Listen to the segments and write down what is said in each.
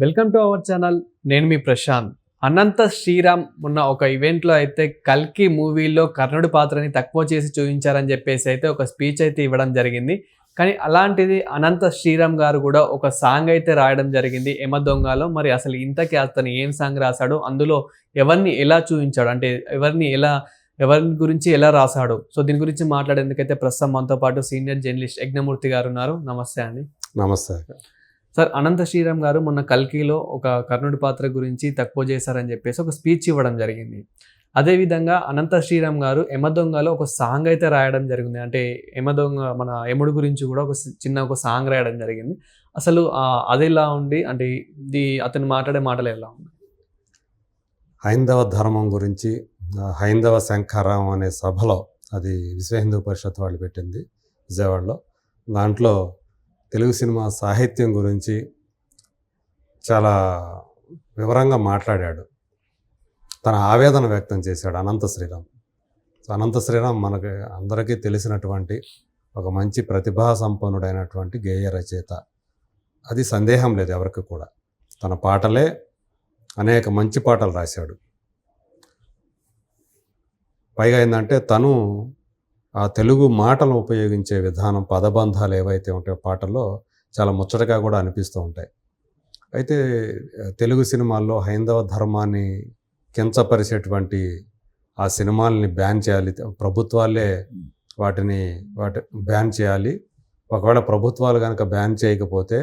Welcome to our channel నేను మీ ప్రశాంత్. అనంత శ్రీరామ్ ఉన్న ఒక ఈవెంట్లో అయితే కల్కి మూవీలో కర్ణుడి పాత్రని తక్కువ చేసి చూపించారని చెప్పేసి అయితే ఒక స్పీచ్ అయితే ఇవ్వడం జరిగింది. కానీ అలాంటిది అనంత శ్రీరామ్ గారు కూడా ఒక సాంగ్ అయితే రాయడం జరిగింది ఎమ దొంగలో. మరి అసలు ఇంతకీ అతను ఏం సాంగ్ రాశాడు అందులో ఎవరిని ఎలా చూపించాడు? అంటే ఎవరిని ఎలా ఎవరి గురించి ఎలా రాశాడు? సో దీని గురించి మాట్లాడేందుకైతే ప్రస్తుతం మనతో పాటు సీనియర్ జర్నలిస్ట్ యజ్ఞమూర్తి గారు ఉన్నారు. నమస్తే అండి. నమస్తే సార్ అనంత శ్రీరామ్ గారు మొన్న కల్కిలో ఒక కర్ణుడి పాత్ర గురించి తక్కువ చేశారని చెప్పేసి ఒక స్పీచ్ ఇవ్వడం జరిగింది. అదేవిధంగా అనంత శ్రీరామ్ గారు ఎమదొంగలో ఒక సాంగ్ అయితే రాయడం జరిగింది. అంటే ఎమదొంగ మన యముడు గురించి కూడా ఒక చిన్న ఒక సాంగ్ రాయడం జరిగింది. అసలు అది ఎలా ఉండి అంటే ఇది అతను మాట్లాడే మాటలు ఎలా ఉంది హైందవ ధర్మం గురించి హైందవ శంఖారావం అనే సభలో అది విశ్వ హిందూ పరిషత్ వాళ్ళు పెట్టింది విజయవాడలో. దాంట్లో తెలుగు సినిమా సాహిత్యం గురించి చాలా వివరంగా మాట్లాడాడు. తన ఆవేదన వ్యక్తం చేశాడు అనంత శ్రీరామ్. సో అనంత శ్రీరామ్ మనకి అందరికీ తెలిసినటువంటి ఒక మంచి ప్రతిభా సంపన్నుడైనటువంటి గేయ రచయిత. అది సందేహం లేదు ఎవరికి కూడా. తన పాటలే అనేక మంచి పాటలు రాశాడు. పైగా ఏంటంటే తను ఆ తెలుగు మాటలు ఉపయోగించే విధానం పదబంధాలు ఏవైతే ఉంటాయో పాటల్లో చాలా ముచ్చటగా కూడా అనిపిస్తూ ఉంటాయి. అయితే తెలుగు సినిమాల్లో హైందవ ధర్మాన్ని కించపరిచేటువంటి ఆ సినిమాల్ని బ్యాన్ చేయాలి ప్రభుత్వాలే వాటిని వాటి బ్యాన్ చేయాలి. ఒకవేళ ప్రభుత్వాలు కనుక బ్యాన్ చేయకపోతే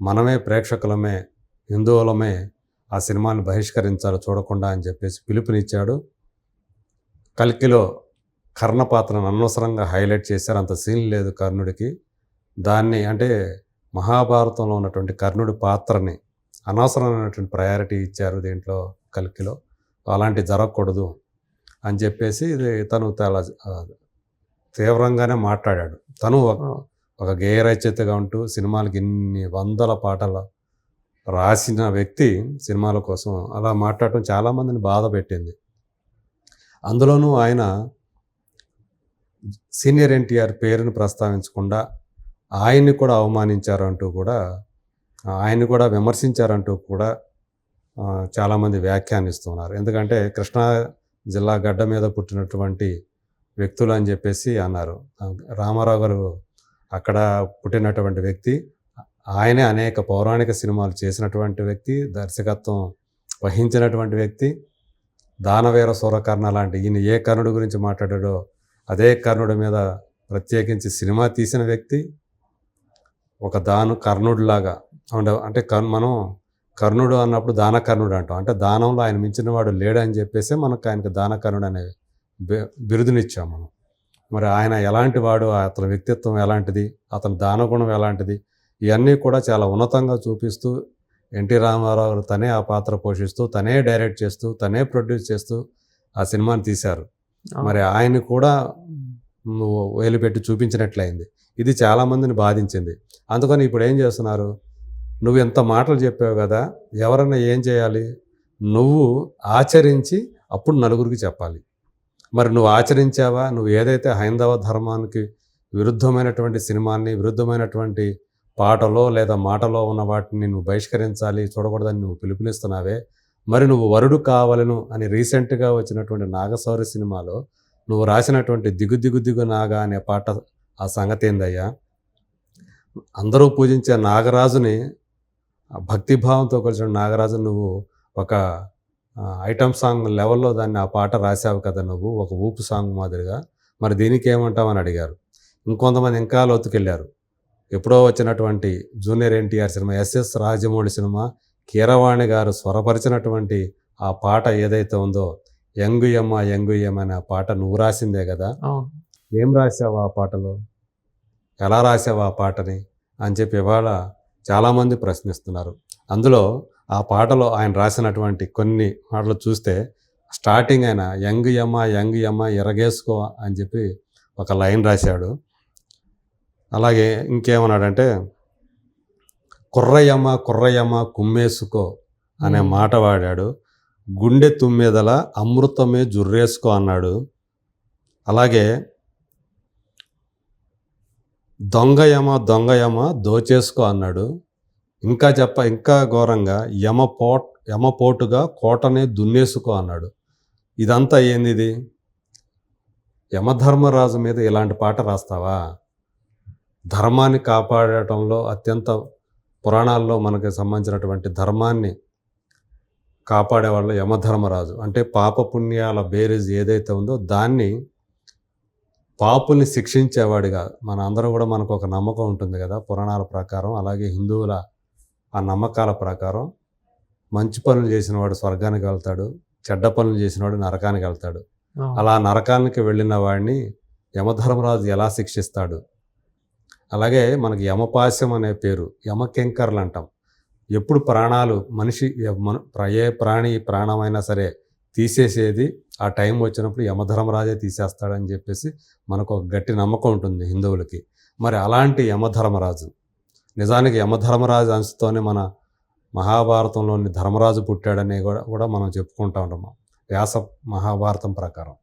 మనమే ప్రేక్షకులమే హిందువులమే ఆ సినిమాని బహిష్కరించాలి చూడకుండా అని చెప్పేసి పిలుపునిచ్చాడు. కల్కిలో కర్ణ పాత్రను అనవసరంగా హైలైట్ చేశారు. అంత సీన్ లేదు కర్ణుడికి. దాన్ని అంటే మహాభారతంలో ఉన్నటువంటి కర్ణుడి పాత్రని అనవసరమైనటువంటి ప్రయారిటీ ఇచ్చారు దీంట్లో కల్కిలో. అలాంటి జరగకూడదు అని చెప్పేసి ఇది తను చాలా తీవ్రంగానే మాట్లాడాడు. తను ఒక ఒక గేయ రచయితగా ఉంటూ సినిమాలకి ఇన్ని వందల పాటలు రాసిన వ్యక్తి సినిమాల కోసం అలా మాట్లాడటం చాలామందిని బాధ పెట్టింది. అందులోనూ ఆయన సీనియర్ ఎన్టీఆర్ పేరును ప్రస్తావించకుండా ఆయన్ని కూడా అవమానించారంటూ కూడా ఆయన్ని కూడా విమర్శించారంటూ కూడా చాలామంది వ్యాఖ్యానిస్తున్నారు. ఎందుకంటే కృష్ణా జిల్లా గడ్డ మీద పుట్టినటువంటి వ్యక్తులు అని చెప్పేసి అన్నారు. రామారావు గారు అక్కడ పుట్టినటువంటి వ్యక్తి ఆయనే అనేక పౌరాణిక సినిమాలు చేసినటువంటి వ్యక్తి దర్శకత్వం వహించినటువంటి వ్యక్తి దానవీర సూరకర్ణ లాంటి ఈయన ఏ కర్ణుడి గురించి మాట్లాడాడో అదే కర్ణుడి మీద ప్రత్యేకించి సినిమా తీసిన వ్యక్తి ఒక దాను కర్ణుడిలాగా ఉండే అంటే కర్ మనం కర్ణుడు అన్నప్పుడు దానకర్ణుడు అంటాం. అంటే దానంలో ఆయన మించిన వాడు లేడని చెప్పేసి మనకు ఆయనకు దానకర్ణుడు అనే బి- బిరుదునిచ్చాం మనం. మరి ఆయన ఎలాంటి వాడు? అతని వ్యక్తిత్వం ఎలాంటిది? అతని దానగుణం ఎలాంటిది? ఇవన్నీ కూడా చాలా ఉన్నతంగా చూపిస్తూ ఎన్టీ రామారావు తనే ఆ పాత్ర పోషిస్తూ తనే డైరెక్ట్ చేస్తూ తనే ప్రొడ్యూస్ చేస్తూ ఆ సినిమాని తీశారు. మరి ఆయన కూడా నువ్వు వేలు పెట్టి చూపించినట్లయింది. ఇది చాలామందిని బాధించింది. అందుకని ఇప్పుడు ఏం చేస్తున్నారు? నువ్వు ఎంత మాటలు చెప్పావు కదా ఎవరన్నా ఏం చేయాలి? నువ్వు ఆచరించి అప్పుడు నలుగురికి చెప్పాలి. మరి నువ్వు ఆచరించావా? నువ్వు ఏదైతే హైందవ ధర్మానికి విరుద్ధమైనటువంటి సినిమాని విరుద్ధమైనటువంటి పాటలో లేదా మాటలో ఉన్న వాటిని నువ్వు బహిష్కరించాలి చూడకూడదని నువ్వు పిలుపునిస్తున్నావే మరి నువ్వు వరుడు కావలను అని రీసెంట్గా వచ్చినటువంటి నాగశౌర్య సినిమాలో నువ్వు రాసినటువంటి దిగు దిగు దిగు నాగా అనే పాట ఆ సంగతి ఏందయ్యా? అందరూ పూజించే నాగరాజుని భక్తిభావంతో కలిసిన నాగరాజు నువ్వు ఒక ఐటమ్ సాంగ్ లెవెల్లో దాన్ని ఆ పాట రాసావు కదా నువ్వు ఒక ఊపు సాంగ్ మాదిరిగా. మరి దీనికి ఏమంటామని అడిగారు. ఇంకొంతమంది ఇంకా లోతుకెళ్ళారు. ఎప్పుడో వచ్చినటువంటి junior NTR cinema SS Rajamouli cinema Keeravani garu స్వరపరిచినటువంటి ఆ పాట ఏదైతే ఉందో యంగు యమ్మ యంగు యమ్మ అనే ఆ పాట నువ్వు రాసిందే కదా? ఏం రాసావు ఆ పాటలో? ఎలా రాసావు ఆ పాటని? అని చెప్పి ఇవాళ చాలామంది ప్రశ్నిస్తున్నారు. అందులో ఆ పాటలో ఆయన రాసినటువంటి కొన్ని మాటలు చూస్తే స్టార్టింగ్ ఆయన యంగ్ యమ్మ యంగ్ యమ్మ ఎరగేసుకో అని చెప్పి ఒక లైన్ రాశాడు. అలాగే ఇంకేమన్నాడంటే కుర్రయమ్మ కుర్రయమ్మ కుమ్మేసుకో అనే. మాట వాడాడు. గుండె తుమ్మెదల అమృతమే జుర్రేసుకో అన్నాడు. అలాగే దొంగయమ దొంగయమ దోచేసుకో అన్నాడు. ఇంకా చెప్ప ఇంకా ఘోరంగా యమ పోట్ యమపోటుగా కోటనే దున్నేసుకో అన్నాడు. ఇదంతా ఏంది ఇది యమధర్మరాజు మీద ఇలాంటి పాట రాస్తావా? ధర్మాన్ని కాపాడటంలో అత్యంత పురాణాల్లో మనకి సంబంధించినటువంటి ధర్మాన్ని కాపాడేవాళ్ళు యమధర్మరాజు. అంటే పాప పుణ్యాల బేరీజ్ ఏదైతే ఉందో దాన్ని పాపుల్ని శిక్షించేవాడిగా మన అందరం కూడా మనకు ఒక నమ్మకం ఉంటుంది కదా పురాణాల ప్రకారం. అలాగే హిందువుల ఆ నమ్మకాల ప్రకారం మంచి పనులు చేసినవాడు స్వర్గానికి వెళ్తాడు చెడ్డ పనులు చేసినవాడు నరకానికి వెళ్తాడు. అలా నరకానికి వెళ్ళిన వాడిని యమధర్మరాజు ఎలా శిక్షిస్తాడు? అలాగే మనకి యమపాశం అనే పేరు యమకెంకర్లు అంటాం ఎప్పుడు ప్రాణాలు మనిషి మన- ప్ర- ఏ ప్రాణి ప్రాణమైనా సరే తీసేసేది ఆ టైం వచ్చినప్పుడు యమధర్మరాజే తీసేస్తాడని చెప్పేసి మనకు ఒక గట్టి నమ్మకం ఉంటుంది హిందువులకి. మరి అలాంటి యమధర్మరాజు నిజానికి యమధర్మరాజు అంశతోనే మన మహాభారతంలోని ధర్మరాజు పుట్టాడని కూడా కూడా మనం చెప్పుకుంటా ఉంటాం. వ్యాస మహాభారతం ప్రకారం.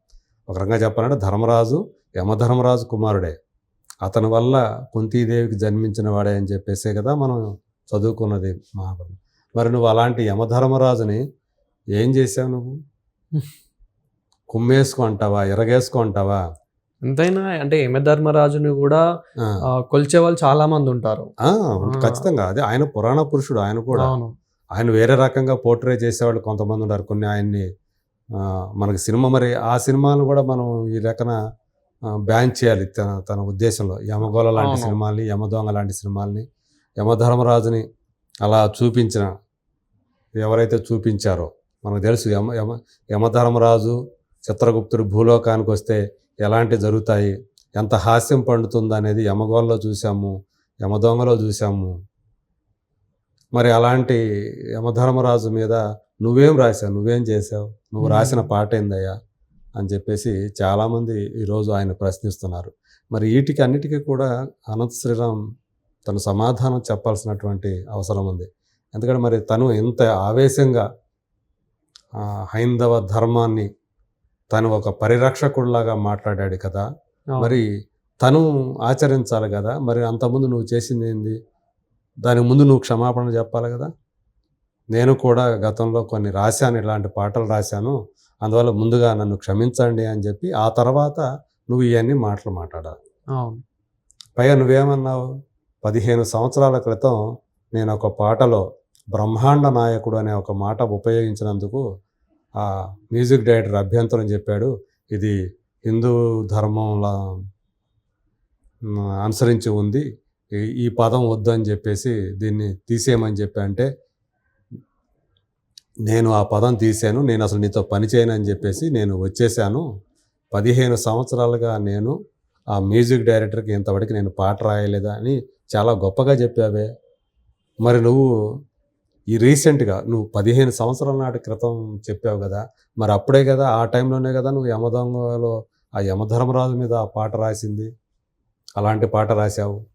ఒక రకంగా చెప్పాలంటే ధర్మరాజు యమధర్మరాజు కుమారుడే. అతని వల్ల కుంతీదేవికి జన్మించిన వాడే అని చెప్పేసే కదా మనం చదువుకున్నది మహాభారతం. మరి నువ్వు అలాంటి యమధర్మరాజుని ఏం చేసావు నువ్వు? కుమ్మేసుకో అంటావా? ఎరగేసుకో అంటావా? ఎంతైనా అంటే యమధర్మరాజుని కూడా కొలిచే వాళ్ళు చాలా మంది ఉంటారు. ఆ, ఖచ్చితంగా. అదే ఆయన పురాణ పురుషుడు ఆయన కూడా. ఆయన వేరే రకంగా పోర్ట్రే చేసేవాళ్ళు కొంతమంది ఉన్నారు. కొన్ని ఆయన్ని మనకి సినిమా మరి ఆ సినిమాను కూడా మనం ఈ లెక్కన బ్యాన్ చేయాలి తన తన ఉద్దేశంలో. యమగోళ లాంటి. సినిమాల్ని యమదొంగ లాంటి సినిమాల్ని యమధర్మరాజుని అలా చూపించిన ఎవరైతే చూపించారో మనకు తెలుసు యమ యమ యమధర్మరాజు చిత్రగుప్తుడు భూలోకానికి వస్తే ఎలాంటి జరుగుతాయి ఎంత హాస్యం పండుతుంది అనేది యమగోళలో చూసాము యమదొంగలో చూసాము మరి అలాంటి యమధర్మరాజు మీద నువ్వేం రాశావు? నువ్వేం చేసావు నువ్వు. రాసిన పాట ఏందయ్యా? అని చెప్పేసి చాలామంది ఈరోజు ఆయన ప్రశ్నిస్తున్నారు. మరి వీటికి అన్నిటికీ కూడా అనంత శ్రీరామ్ తను సమాధానం చెప్పాల్సినటువంటి అవసరం ఉంది. ఎందుకంటే మరి తను ఎంత ఆవేశంగా హైందవ ధర్మాన్ని తను ఒక పరిరక్షకుడిలాగా మాట్లాడాడు కదా. మరి తను ఆచరించాలి కదా. మరి అంతకుముందు నువ్వు చేసింది ఏంది? దానికి ముందు నువ్వు క్షమాపణ చెప్పాలి కదా. నేను కూడా గతంలో కొన్ని రాశాను ఇలాంటి పాటలు రాశాను. అందువల్ల ముందుగా నన్ను క్షమించండి అని చెప్పి ఆ తర్వాత నువ్వు ఇవన్నీ మాటలు మాట్లాడాలి. పైగా నువ్వేమన్నావు? పదిహేను సంవత్సరాల క్రితం నేను ఒక పాటలో బ్రహ్మాండ నాయకుడు అనే ఒక మాట ఉపయోగించినందుకు ఆ మ్యూజిక్ డైరెక్టర్ అభ్యంతరం చెప్పాడు. ఇది హిందూ ధర్మంలా అనుసరించి ఉంది. ఈ- పదం వద్దు అని చెప్పేసి దీన్ని తీసేయమని చెప్పి అంటే నేను ఆ పదం తీసాను నేను అసలు నీతో పని చేయను అని చెప్పేసి నేను వచ్చేసాను. పదిహేను సంవత్సరాలుగా నేను ఆ మ్యూజిక్ డైరెక్టర్కి ఇంతవరకు నేను పాట రాయలేదా అని చాలా గొప్పగా చెప్పావే. మరి నువ్వు ఈ రీసెంట్గా నువ్వు పదిహేను సంవత్సరాల నాటి క్రితం చెప్పావు కదా మరి అప్పుడే కదా ఆ టైంలోనే కదా నువ్వు యమదొంగలో ఆ యమధర్మరాజు మీద ఆ పాట రాసింది. అలాంటి పాట రాశావు.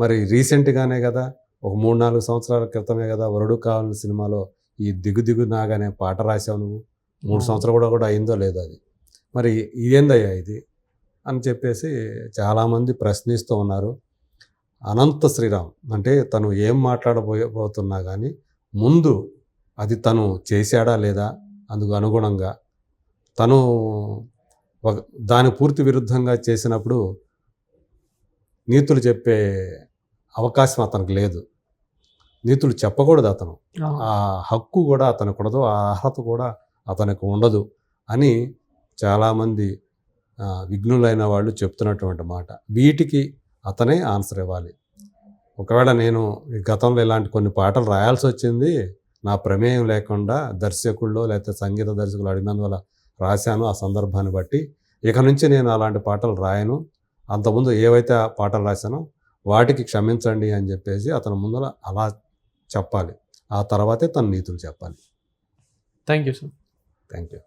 మరి రీసెంట్గానే కదా ఒక మూడు నాలుగు సంవత్సరాల క్రితమే కదా వరుడు కావాలని సినిమాలో ఈ దిగు దిగు నాగానే పాట రాశావు నువ్వు? మూడు సంవత్సరాలు కూడా కూడా అయిందో లేదో అది? మరి ఇదేందయ్యా ఇది? అని చెప్పేసి చాలామంది ప్రశ్నిస్తూ ఉన్నారు. అనంత శ్రీరామ్ అంటే తను ఏం మాట్లాడబోతున్నా కానీ ముందు అది తను చేశాడా లేదా అందుకు అనుగుణంగా తను ఒక దాని పూర్తి విరుద్ధంగా చేసినప్పుడు నీతులు చెప్పే అవకాశం అతనికి లేదు. నీతులు చెప్పకూడదు అతను. ఆ హక్కు కూడా అతనికి ఉండదు ఆ అర్హత కూడా అతనికి ఉండదు అని చాలామంది విఘ్నులైన వాళ్ళు చెప్తున్నటువంటి మాట. వీటికి అతనే ఆన్సర్ ఇవ్వాలి. ఒకవేళ నేను ఈ గతంలో ఇలాంటి కొన్ని పాటలు రాయాల్సి వచ్చింది నా ప్రమేయం లేకుండా దర్శకుల్లో లేకపోతే సంగీత దర్శకులు అడిగినందువల్ల రాశాను ఆ సందర్భాన్ని బట్టి. ఇక నుంచి నేను అలాంటి పాటలు రాయను. అంతకుముందు ఏవైతే ఆ పాటలు రాశానో వాటికి క్షమించండి అని చెప్పేసి అతని ముందర అలా చెప్పాలి. ఆ తర్వాతే తన నీతులు చెప్పాలి. Thank you sir thank you